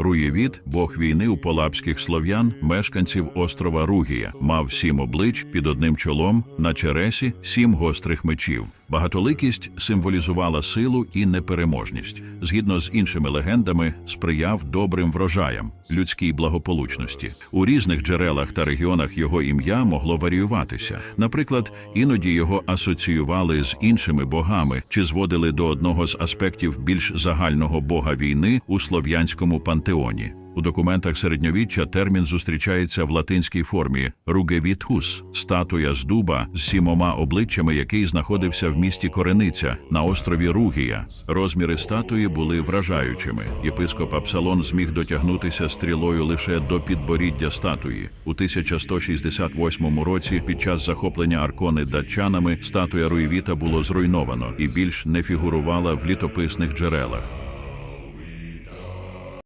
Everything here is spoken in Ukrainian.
Руєвіт, бог війни у полапських слов'ян, мешканців острова Ругія, мав сім облич під одним чолом, на чересі сім гострих мечів. Багатоликість символізувала силу і непереможність. Згідно з іншими легендами, сприяв добрим врожаям, людській благополучності. У різних джерелах та регіонах його ім'я могло варіюватися. Наприклад, іноді його асоціювали з іншими богами чи зводили до одного з аспектів більш загального бога війни у слов'янському пантеоні. У документах середньовіччя термін зустрічається в латинській формі ругевітхус статуя з дуба з сімома обличчями, який знаходився в місті Корениця на острові Ругія. Розміри статуї були вражаючими. Єпископ Апсалон зміг дотягнутися стрілою лише до підборіддя статуї. У 1168 році, під час захоплення Аркони датчанами, статуя Руєвіта було зруйновано і більш не фігурувала в літописних джерелах.